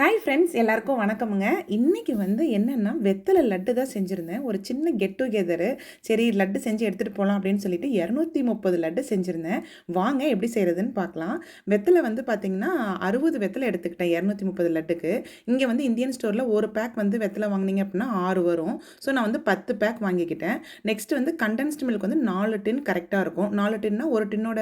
Hi friends எல்லாருக்கும் வணக்கமுங்க. இன்றைக்கி வந்து என்னென்னா வெத்தலை லட்டு தான் செஞ்சுருந்தேன். ஒரு சின்ன கெட் டுகெதரு சரி லட்டு செஞ்சு எடுத்துகிட்டு போகலாம் அப்படின்னு சொல்லிட்டு இரநூத்தி முப்பது லட்டு செஞ்சுருந்தேன். வாங்க எப்படி செய்கிறதுன்னு பார்க்கலாம். வெத்தலை வந்து பார்த்திங்கன்னா அறுபது வெத்தலை எடுத்துக்கிட்டேன் இரநூத்தி முப்பது லட்டுக்கு. இங்கே வந்து இந்தியன் ஸ்டோரில் ஒரு பேக் வந்து வெத்தலை வாங்கினீங்க அப்படின்னா ஆறு வரும். ஸோ நான் வந்து பத்து பேக் வாங்கிக்கிட்டேன். நெக்ஸ்ட் வந்து கண்டென்ஸ்ட் மில்க் வந்து நாலு டின் கரெக்டாக இருக்கும். நாலு டின்னா ஒரு டின்னோட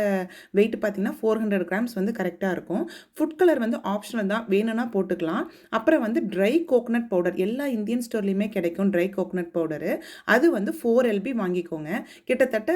வெயிட் பார்த்திங்கன்னா ஃபோர் ஹண்ட்ரட் கிராம்ஸ் வந்து கரெக்டாக இருக்கும். ஃபுட் கலர் வந்து ஆப்ஷனல் தான். வேணும்னா போட்டுக்கலாம். அப்புறம் வந்து ட்ரை கோகனட் பவுடர் எல்லா இந்தியன் ஸ்டோர்லேயுமே கிடைக்கும் ட்ரை கோகனட் பவுடரு அது வந்து ஃபோர் எல்பி வாங்கிக்கோங்க. கிட்டத்தட்ட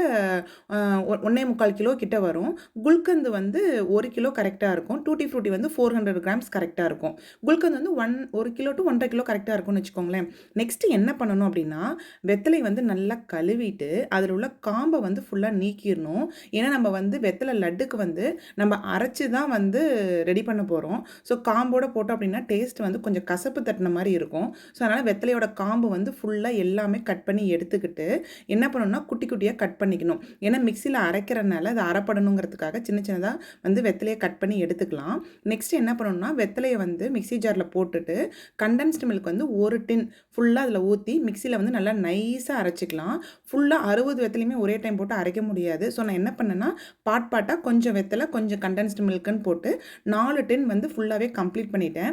ஒன்றே முக்கால் கிலோ கிட்ட வரும். குல்கந்து வந்து ஒரு கிலோ கரெக்டாக இருக்கும். டூட்டி ஃப்ரூட்டி வந்து ஃபோர் ஹண்ட்ரட் கிராம்ஸ் கரெக்டாக இருக்கும். குல்கந்து வந்து ஒன் ஒரு கிலோ டு ஒன்றரை கிலோ கரெக்டாக இருக்கும்னு வச்சுக்கோங்களேன். நெக்ஸ்ட் என்ன பண்ணணும் அப்படின்னா வெத்தலை வந்து நல்லா கழுவிட்டு அதில் உள்ள காம்பை வந்து ஃபுல்லாக நீக்கிடணும். ஏன்னா நம்ம வந்து வெத்தலை லட்டுக்கு வந்து நம்ம அரைச்சி தான் வந்து ரெடி பண்ண போகிறோம் ஸோ காம்போட போட்டோம் அப்படின்னா டேஸ்ட் வந்து கொஞ்சம் கசப்பு தட்டின மாதிரி இருக்கும். ஸோ அதனால் வெத்தலையோட காம்பு வந்து ஃபுல்லாக எல்லாமே கட் பண்ணி எடுத்துக்கிட்டு என்ன பண்ணணும்னா குட்டி குட்டியாக கட் பண்ணிக்கணும். ஏன்னா மிக்சியில் அரைக்கிறனால அது அரைப்படணுங்கிறதுக்காக சின்ன சின்னதாக வந்து வெத்தலையை கட் பண்ணி எடுத்துக்கலாம். நெக்ஸ்ட் என்ன பண்ணணும்னா வெத்தலையை வந்து மிக்ஸி ஜாரில் போட்டுட்டு கண்டென்ஸ்டு மில்க் வந்து ஒரு டின் ஃபுல்லாக அதில் ஊற்றி மிக்சியில் வந்து நல்லா நைஸாக அரைச்சிக்கலாம். ஃபுல்லாக அறுபது வெத்தலையுமே ஒரே டைம் போட்டு அரைக்க முடியாது. ஸோ நான் என்ன பண்ணேன்னா பாட் பாட்டாக கொஞ்சம் வெத்தலை கொஞ்சம் கண்டென்ஸ்டு மில்க்குன்னு போட்டு நாலு டின் வந்து ஃபுல்லாகவே கம்ப்ளீட் பண்ணிட்டேன்.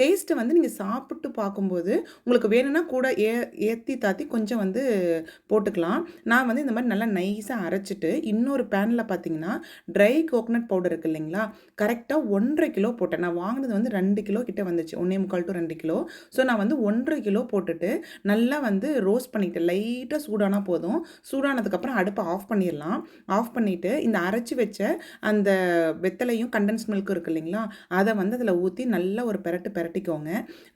டேஸ்ட்டை வந்து நீங்கள் சாப்பிட்டு பார்க்கும்போது உங்களுக்கு வேணும்னா கூட ஏ ஏற்றி தாத்தி கொஞ்சம் வந்து போட்டுக்கலாம். நான் வந்து இந்த மாதிரி நல்லா நைஸாக அரைச்சிட்டு இன்னொரு பேனில் பார்த்தீங்கன்னா ட்ரை கோகனட் பவுடர் இருக்கு இல்லைங்களா? கரெக்டாக ஒன்றரை கிலோ போட்டேன். நான் வாங்கினது வந்து ரெண்டு கிலோ கிட்டே வந்துச்சு. ஒன்றே முக்கால் டு ரெண்டு கிலோ. ஸோ நான் வந்து ஒன்றரை கிலோ போட்டுட்டு நல்லா வந்து ரோஸ்ட் பண்ணிக்கிட்டேன். லைட்டாக சூடானா போதும். சூடானதுக்கப்புறம் அடுப்பை ஆஃப் பண்ணிடலாம். ஆஃப் பண்ணிவிட்டு இந்த அரைச்சி வச்ச அந்த வெத்தலையும் கண்டென்ஸ் மில்க்கும் இருக்கு இல்லைங்களா? அதை வந்து அதில் ஊற்றி நல்லா ஒரு பெரட்டு விரட்டிக்கோங்க.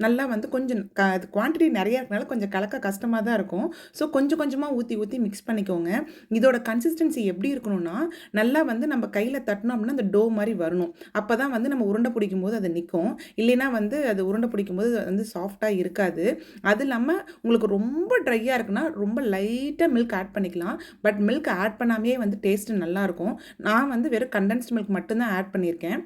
நல்லா வந்து கொஞ்சம் க குவான்டிட்டி நிறைய இருக்கனால கொஞ்சம் கலக்க கஷ்டமாக தான் இருக்கும். ஸோ கொஞ்சம் கொஞ்சமாக ஊற்றி ஊற்றி மிக்ஸ் பண்ணிக்கோங்க. இதோட கன்சிஸ்டன்சி எப்படி இருக்கணும்னா நல்லா வந்து நம்ம கையில் தட்டினோம் அப்படின்னா அந்த டோ மாதிரி வரணும். அப்போ தான் வந்து நம்ம உருண்டை பிடிக்கும் போது அது நிற்கும் இல்லைன்னா வந்து அது உருண்டை பிடிக்கும் போது வந்து சாஃப்டாக இருக்காது. அது இல்லாமல் உங்களுக்கு ரொம்ப ட்ரையாக இருக்குன்னா ரொம்ப லைட்டாக மில்க் ஆட் பண்ணிக்கலாம். பட் மில்க் ஆட் பண்ணாமே வந்து டேஸ்ட்டு நல்லாயிருக்கும் நான் வந்து வெறும் கண்டென்ஸ்ட் மில்க் மட்டும்தான் ஆட் பண்ணியிருக்கேன்.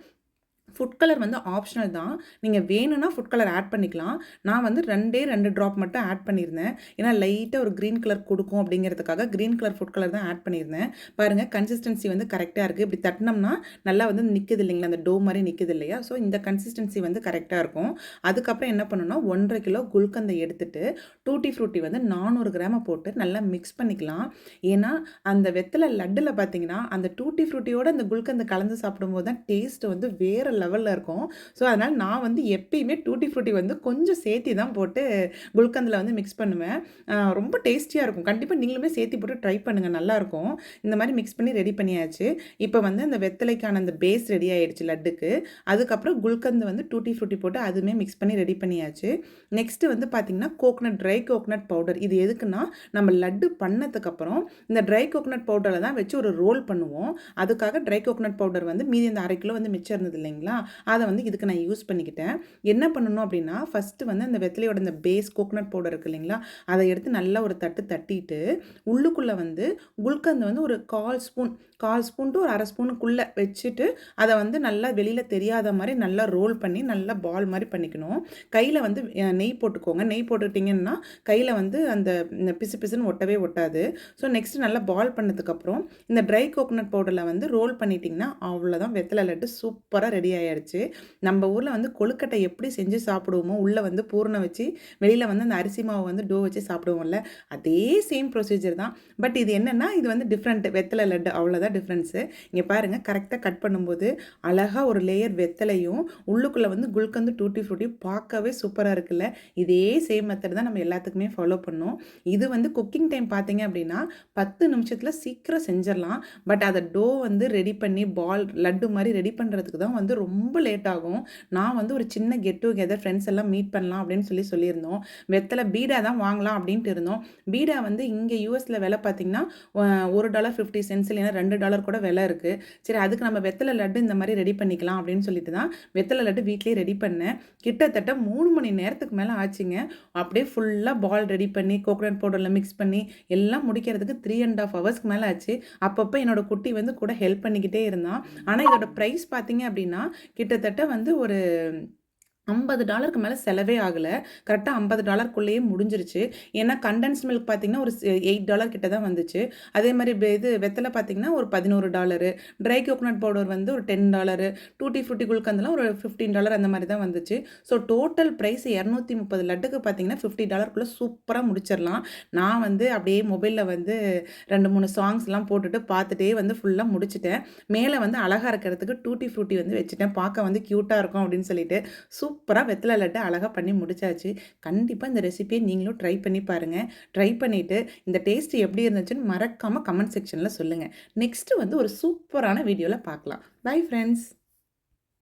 ஃபுட் கலர் வந்து ஆப்ஷனல் தான். நீங்கள் வேணும்னா ஃபுட் கலர் ஆட் பண்ணிக்கலாம். நான் வந்து ரெண்டே ரெண்டு ட்ராப் மட்டும் ஆட் பண்ணியிருந்தேன். ஏன்னா லைட்டாக ஒரு க்ரீன் கலர் கொடுக்கும் அப்படிங்கிறதுக்காக க்ரீன் கலர் ஃபுட் கலர் தான் ஆட் பண்ணியிருந்தேன். பாருங்கள் கன்சிஸ்டன்சி வந்து கரெக்டாக இருக்குது இப்படி தட்டினோம்னா நல்லா வந்து நிற்குது இல்லைங்களா? அந்த டோ மாதிரி நிற்குது இல்லையா? ஸோ இந்த கன்சிஸ்டன்சி வந்து கரெக்டாக இருக்கும். அதுக்கப்புறம் என்ன பண்ணணும்னா ஒன்றரை கிலோ குல்கந்தை எடுத்துட்டு டூட்டி ஃப்ரூட்டி வந்து நானூறு கிராமை போட்டு நல்லா மிக்ஸ் பண்ணிக்கலாம். ஏன்னா அந்த வெத்தலை லட்டில் பார்த்தீங்கன்னா அந்த டூட்டி ஃப்ரூட்டியோட அந்த குல்கந்தை கலந்து சாப்பிடும்போது தான் டேஸ்ட் வந்து வேறு லெவலில் இருக்கும். ஸோ அதனால் நான் வந்து எப்பயுமே டூட்டி ஃப்ரூட்டி வந்து கொஞ்சம் சேர்த்தி தான் போட்டு குல்கந்தில் வந்து மிக்ஸ் பண்ணுவேன். ரொம்ப டேஸ்டியாக இருக்கும். கண்டிப்பாக நீங்களுமே சேர்த்தி போட்டு ட்ரை பண்ணுங்கள் நல்லாயிருக்கும். இந்த மாதிரி மிக்ஸ் பண்ணி ரெடி பண்ணியாச்சு. இப்போ வந்து அந்த வெத்தலைக்கான அந்த பேஸ் ரெடி ஆகிடுச்சு லட்டுக்கு. அதுக்கப்புறம் குல்கந்து வந்து டூட்டி ஃப்ரூட்டி போட்டு அதுவுமே மிக்ஸ் பண்ணி ரெடி பண்ணியாச்சு. நெக்ஸ்ட்டு வந்து பார்த்திங்கன்னா கோகனட் ட்ரை கோகனட் பவுடர் இது எதுக்குன்னா நம்ம லட்டு பண்ணதுக்கப்புறம் இந்த ட்ரை கோகனட் பவுடரில் தான் வச்சு ஒரு ரோல் பண்ணுவோம். அதுக்காக ட்ரை கோகனட் பவுடர் வந்து மீதி அந்த அரை கிலோ வந்து மிச்சம் இருந்தது இல்லைங்களா? அதை வந்து இதுக்கு நான் யூஸ் பண்ணிக்கிட்டேன். என்ன பண்ணணும் அப்படின்னா ஃபஸ்ட்டு வந்து அந்த வெத்தலையோட இந்த பேஸ் கோகனட் பவுடர் இருக்கு இல்லைங்களா அதை எடுத்து நல்லா ஒரு தட்டு தட்டிட்டு உள்ளுக்குள்ளே வந்து குல்கந்து வந்து ஒரு கால் ஸ்பூன் கால் ஸ்பூன் டு ஒரு அரை ஸ்பூனுக்குள்ளே வச்சுட்டு அதை வந்து நல்லா வெளியில் தெரியாத மாதிரி நல்லா ரோல் பண்ணி நல்லா பால் மாதிரி பண்ணிக்கணும். கையில் வந்து நெய் போட்டுக்கோங்க. நெய் போட்டுக்கிட்டிங்கன்னா கையில் வந்து அந்த இந்த பிசு பிசுன்னு ஒட்டவே ஒட்டாது. ஸோ நெக்ஸ்ட் நல்லா பால் பண்ணதுக்கப்புறம் இந்த ட்ரை கோகனட் பவுடரில் வந்து ரோல் பண்ணிட்டிங்கன்னா அவ்வளோதான் வெத்தலை லட்டு சூப்பராக ரெடி ஆகிடும் ஆயிடுச்சு. நம்ம ஊரில் வந்து கொழுக்கட்டை எப்படி செஞ்சு சாப்பிடுவோமோ உள்ளே வந்து பூரணம் வச்சு வெளியில் வந்து அந்த அரிசி மாவு வந்து டோ வச்சு சாப்பிடுவோம்ல அதே சேம் ப்ரொசீஜர் தான். பட் இது என்னென்னா இது வந்து டிஃப்ரெண்ட் வெத்தலை லட்டு அவ்வளோதான் டிஃப்ரென்ஸு இங்கே பாருங்கள் கரெக்டாக கட் பண்ணும்போது அழகாக ஒரு லேயர் வெத்தலையும் உள்ளுக்குள்ளே வந்து குல்கந்து டூட்டி ஃப்ரூட்டி பார்க்கவே சூப்பராக இருக்குல்ல? இதே சேம் மெத்தட் தான் நம்ம எல்லாத்துக்குமே ஃபாலோ பண்ணோம். இது வந்து குக்கிங் டைம் பார்த்தீங்க அப்படின்னா பத்து நிமிஷத்தில் சீக்கிரம் செஞ்சிடலாம். பட் அதை டோ வந்து ரெடி பண்ணி பால் லட்டு மாதிரி ரெடி பண்ணுறதுக்கு தான் வந்து ரொம்ப லேட் ஆகும். நான் வந்து ஒரு சின்ன கெட் டுகெதர் ஃப்ரெண்ட்ஸ் எல்லாம் மீட் பண்ணலாம் அப்படின்னு சொல்லி சொல்லியிருந்தோம். வெத்தலை பீடா தான் வாங்கலாம் அப்படின்ட்டு இருந்தோம். பீடா வந்து இங்கே யூஎஸில் விலை பார்த்தீங்கன்னா ஒரு டாலர் ஃபிஃப்டி சென்ஸ் இல்லைன்னா ரெண்டு டாலர் கூட விலை இருக்குது சரி அதுக்கு நம்ம வெத்தலை லட்டு இந்த மாதிரி ரெடி பண்ணிக்கலாம் அப்படின்னு சொல்லிட்டு தான் வெத்தலை லட்டு வீட்லேயே ரெடி பண்ணேன். கிட்டத்தட்ட மூணு மணி நேரத்துக்கு மேலே ஆச்சுங்க. அப்படியே ஃபுல்லாக பால் ரெடி பண்ணி கோகோனட் பவுடரில் மிக்ஸ் பண்ணி எல்லாம் முடிக்கிறதுக்கு த்ரீ அண்ட் ஆஃப் ஹவர்ஸ்க்கு மேலே ஆச்சு. அப்பப்போ என்னோட குட்டி வந்து கூட ஹெல்ப் பண்ணிக்கிட்டே இருந்தான். ஆனால் இதோட ப்ரைஸ் பார்த்தீங்க அப்படின்னா கிட்டத்தட்ட வந்து ஒரு ஐம்பது டாலருக்கு மேலே செலவே ஆகலை. கரெக்டாக ஐம்பது டாலருக்குள்ளேயே முடிஞ்சிருச்சு. ஏன்னா கண்டென்ஸ் மில்க் பார்த்தீங்கன்னா ஒரு எயிட் டாலர் கிட்ட தான் வந்துச்சு. அதே மாதிரி இது வெத்தலை பார்த்தீங்கன்னா ஒரு பதினோரு டாலரு. ட்ரை கோகோனட் பவுடர் வந்து ஒரு டென் டாலரு. டூட்டி ஃப்ரூட்டி குல்கந்தெல்லாம் ஒரு ஃபிஃப்டீன் டாலர் அந்த மாதிரி தான் வந்துச்சு. ஸோ டோட்டல் ப்ரைஸ் இரநூத்தி முப்பது லட்டுக்கு பார்த்தீங்கன்னா ஃபிஃப்டி டாலருக்குள்ளே சூப்பராக முடிச்சிடலாம் நான் வந்து அப்படியே மொபைலில் வந்து ரெண்டு மூணு சாங்ஸ்லாம் போட்டுட்டு பார்த்துட்டே வந்து ஃபுல்லாக முடிச்சிட்டேன். மேலே வந்து அழகாக இருக்கிறதுக்கு டூட்டி ஃப்ரூட்டி வந்து வச்சுட்டேன். பார்க்க வந்து க்யூட்டாக இருக்கும் அப்படின்னு சொல்லிட்டு. சூப்பராக வெத்தலை லட்டு அழகாக பண்ணி முடிச்சாச்சு. கண்டிப்பாக இந்த ரெசிபியை நீங்களும் ட்ரை பண்ணி பாருங்கள் ட்ரை பண்ணிவிட்டு இந்த டேஸ்ட் எப்படி இருந்துச்சுன்னு மறக்காமல் கமெண்ட் செக்ஷனில் சொல்லுங்கள் நெக்ஸ்ட்டு வந்து ஒரு சூப்பரான வீடியோவில் பார்க்கலாம். Bye friends